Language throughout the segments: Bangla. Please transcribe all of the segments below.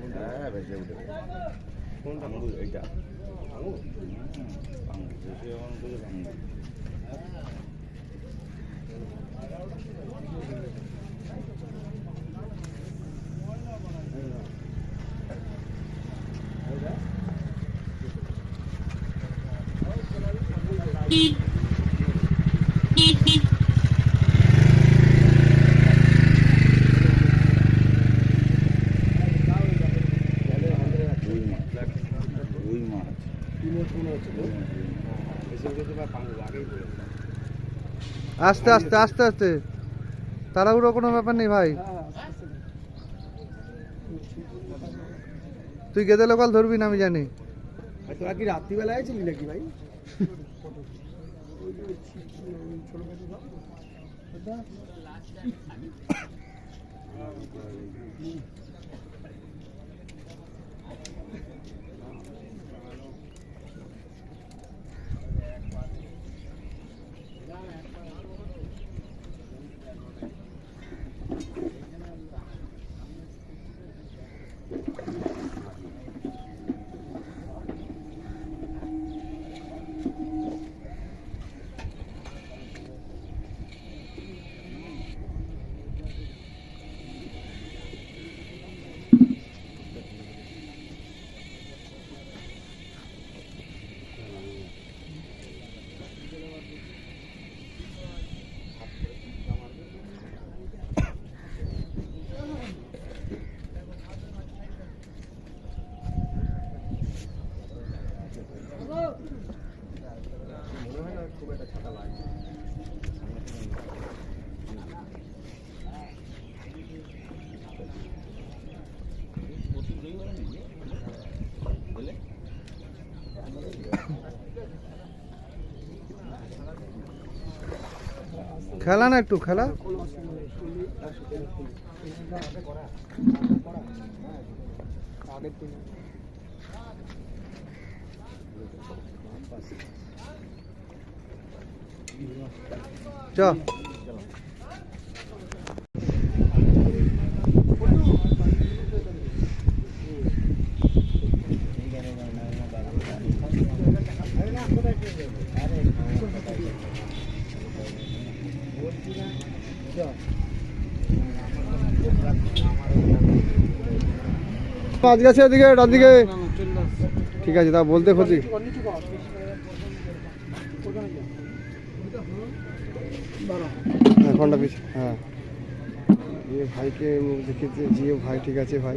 হ্যাঁ ভেসে উঠে পাঙ্গু এইটা পাঙ্গু পাঙ্গু ভেসে যখন উঠেছে পাঙ্গু রুই মাছ রুই মাছ আস্তে আস্তে আস্তে আস্তে। তাড়াহুড়ো কোনো ব্যাপার নেই ভাই। তুই গেদে লোকাল ধরবি না আমি জানি। তোরা কি রাত্রিবেলায় ছিলি নাকি ভাই? খেলা না একটু খেলা? চ। মাছ গেছে এদিকে ডান দিকে। ঠিক আছে, তা বলতে ক্ষতি হ্যাঁ ঘণ্টা হ্যাঁ। ভাইকে মুখ দেখিয়েছে জিও ভাই, ঠিক আছে ভাই।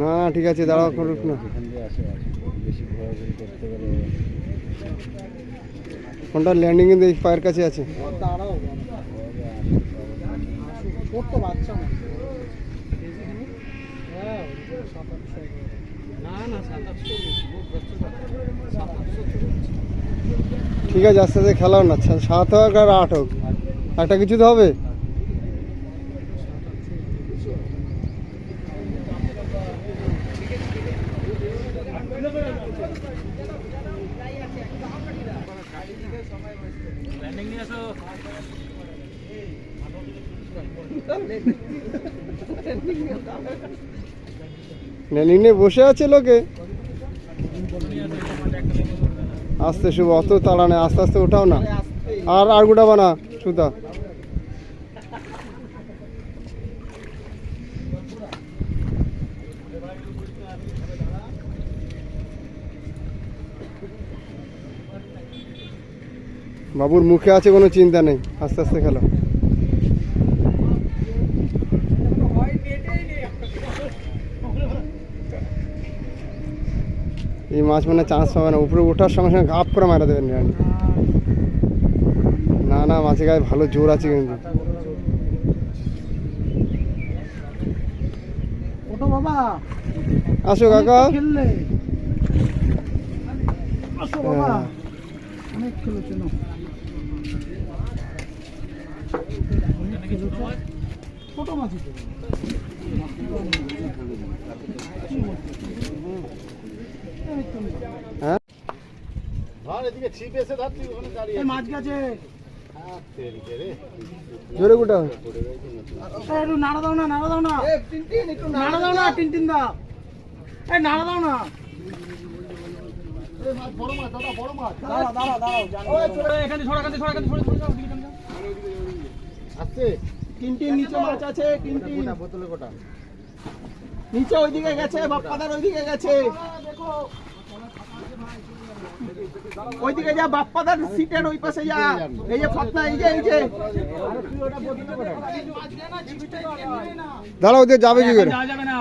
না, ঠিক আছে, দাঁড়াও করুক দিয়ে ফোনটা ল্যান্ডিং এ দেখি, পায়ের কাছে আছে। বাচ্চা না। হ্যাঁ, ঠিক আছে আস্তে আস্তে খেলাও না। সাত হোক আর আট হোক। একটা কিছু তো হবে। ল্যান্ডিং বসে আছে লোকে? আস্তে শুভ, অত তাড়া নেই, আস্তে আস্তে ওঠাও না। আর আর গুটাবা না সুতা বাবুর মুখে আছে কোনো চিন্তা নেই, আস্তে আস্তে খেলো। এই মাছ মানে চান্স পাবে না। উপরে ওঠার সঙ্গে সঙ্গে ঘাপ করে মারা দেবেন রানি। না না মাছের গায়ে ভালো জোর আছে কিন্তু। আসো কাকা। হ্যাঁ। ছোট না। হ্যাঁ জোরে গোটা একটু নাড়া দাও না নাড়া দাও না। নাড়া দাও না টিন টিন এই নাড়া দাও না। নিচে ওইদিকে গেছে বাপ্পাদার ওইদিকে গেছে। ওইদিকে যা বাপ্পাদার সিটের ওই পাশে যা এই যে ফতনা এই যে এই যে। দাঁড়া ওদের যাবে কি করে? যাওয়া যাবে না।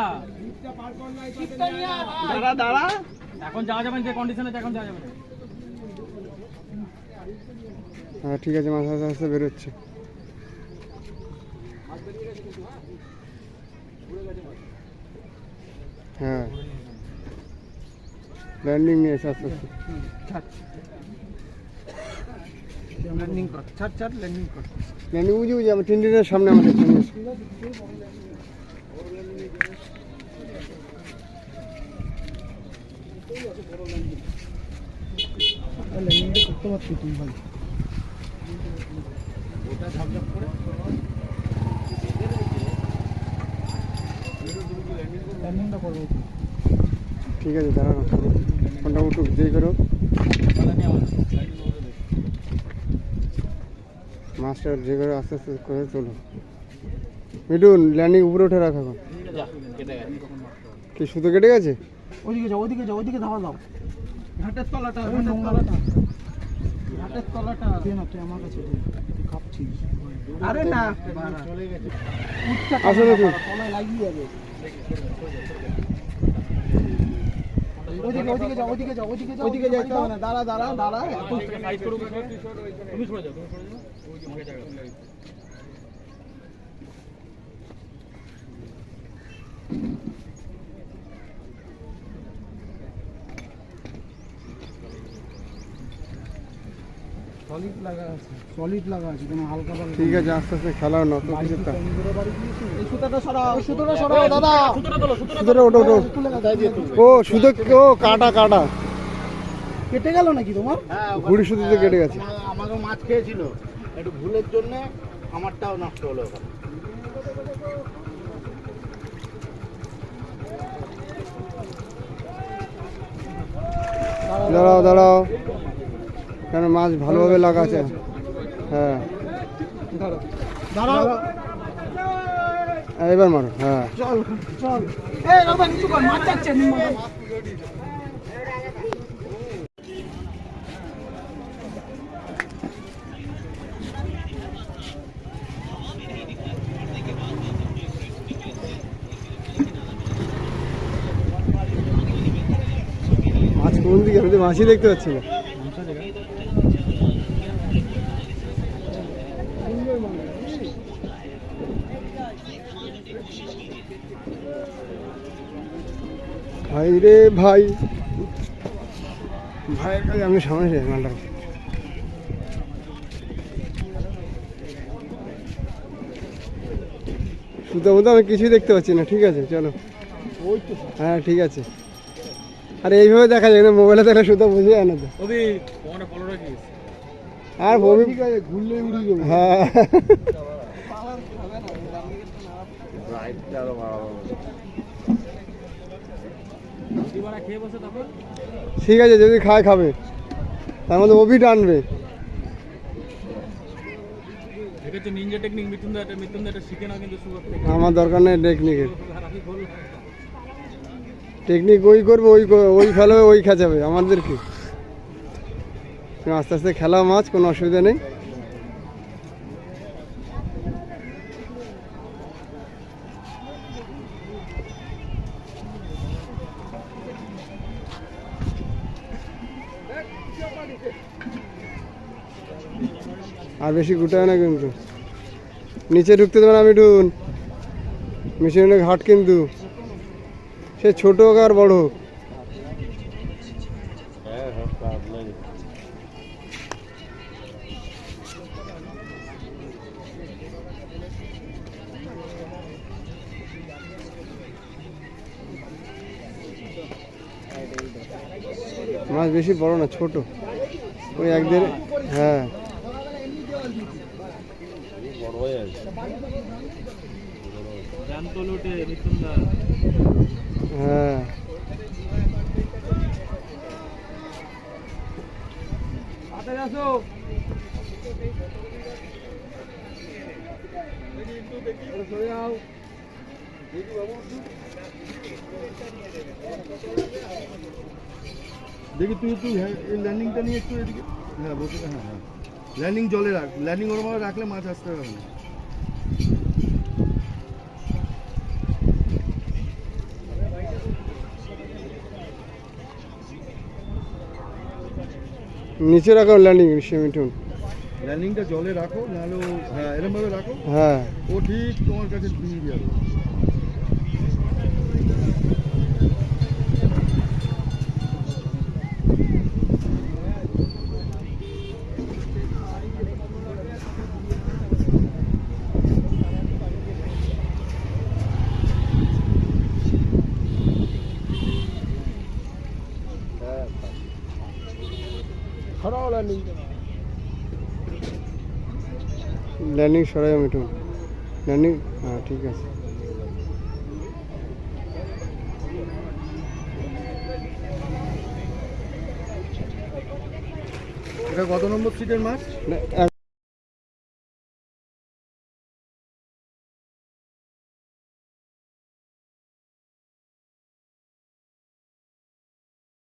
দাঁড়া দাঁড়া। এখন যাওয়া যাবে না যে কন্ডিশন আছে এখন যাওয়া যাবে না। হ্যাঁ ঠিক আছে মাছ আস্তে আস্তে বেরোচ্ছে। হ্যাঁ। ল্যান্ডিং নিয়ে আস্তে আস্তে। ল্যান্ডিং কর। ছাড় ছাড় ল্যান্ডিং কর। ল্যান্ডিং বুঝি বুঝি আমার সামনে আমাদের সামনে করতে পারছি তুমি ভাই ল্যান্ডিংটা করব ঠিক আছে দাঁড়ানো। ফোনটা উঠুক যেই করো। মাছটা যে করে আস্তে আস্তে করে চলো। মিটুন ল্যান্ডিং উপরে উঠে রাখো এখন। কি সুতো কেটে গেছে? ওইদিকে যাও ওইদিকে যাও ওইদিকে ধাওয়া দাও। ঘাটের তলাটা ঘাটের তলাটা। ঘাটের তলাটা। দে না তুই আমার কাছে কাঁপছিস। আরে না। উঠটা আসো না তুই। তলায় লাগিয়ে যাবে ওইদিকে ওইদিকে যাও ওইদিকে যাও ওইদিকে যাও ওইদিকে যাইতে হবে না। দাঁড়া দাঁড়া দাঁড়া। তুমি সরে যাও তুমি সরে যাও। ওই যে সলিড লাগা আছে। সলিড লাগা আছে কোনো হালকা পাতলা ঠিক আছে আস্তে আস্তে খেলা নত কিছু তা- এই সুতোটা সরাও। এই সুতোটা সরাও দাদা। সুতোটা ওটো ওটো ও সুতো ও কাটা কাটা। কেটে গেল নাকি তোমার? হ্যাঁ ঘুড়ি সুতোতে কেটে গেছে। আমার- আমারও মাছ খেয়েছিল। একটু ভুলের জন্য আমারটাও নষ্ট হলো ওখানে। দাঁড়াও দাঁড়াও। কেন মাছ ভালোভাবে লাগা আছে হ্যাঁ হ্যাঁ, এবার মারো হ্যাঁ। মাছ কোন দিকে? মাছই দেখতে পাচ্ছি না। ভাই রে ভাই। ভাইয়ের কাছে আমি সামনে যাই মালটা সুতো মতো আমি কিছুই দেখতে পাচ্ছি না, ঠিক আছে, চলো। হ্যাঁ ঠিক আছে। আরে এইভাবে দেখা যায় না, মোবাইলে দেখলে সুতো বুঝে যায় না তো। আর বমি ঘুরলে উড়ে যাবে। হ্যাঁ। ঠিক আছে যদি খায় খাবে। তার মধ্যে অভি টানবে আমার দরকার নেই টেকনিকের টেকনিক ওই করবে ওই ওই ফেলবে ওই খেঁচাবে আমাদের কি তুমি আস্তে আস্তে খেলা মাছ, কোনো অসুবিধা নেই। আর বেশি গুটায় না কিন্তু। নিচে ঢুকতে দেবে না মিঠুন। মেশিন ঘাট কিন্তু। সে ছোট হোক আর বড় হোক। মাছ বেশি বড় না ছোট। ওই এক দেড় হ্যাঁ। হ্যাঁ। দেখি তুই তুই হ্যাঁ এই ল্যান্ডিংটা নিয়ে একটু এদিকে। হ্যাঁ বসে হ্যাঁ হ্যাঁ। ল্যান্ডিং জলে রাখ ল্যান্ডিং ওর ভাবে রাখলে মাছ আসতে হবে না। নিচে রাখো ল্যান্ডিং মিঠুন। ল্যান্ডিংটা জলে রাখো নাহলে হ্যাঁ এরম ভাবে রাখো। হ্যাঁ। ও ঠিক তোমার কাছে দিয়ে যাবে। ল্যান্ডিং সরাই মিঠুন ল্যান্ডিং হ্যাঁ ঠিক আছে। এটা কত নম্বর সিটের মাছ?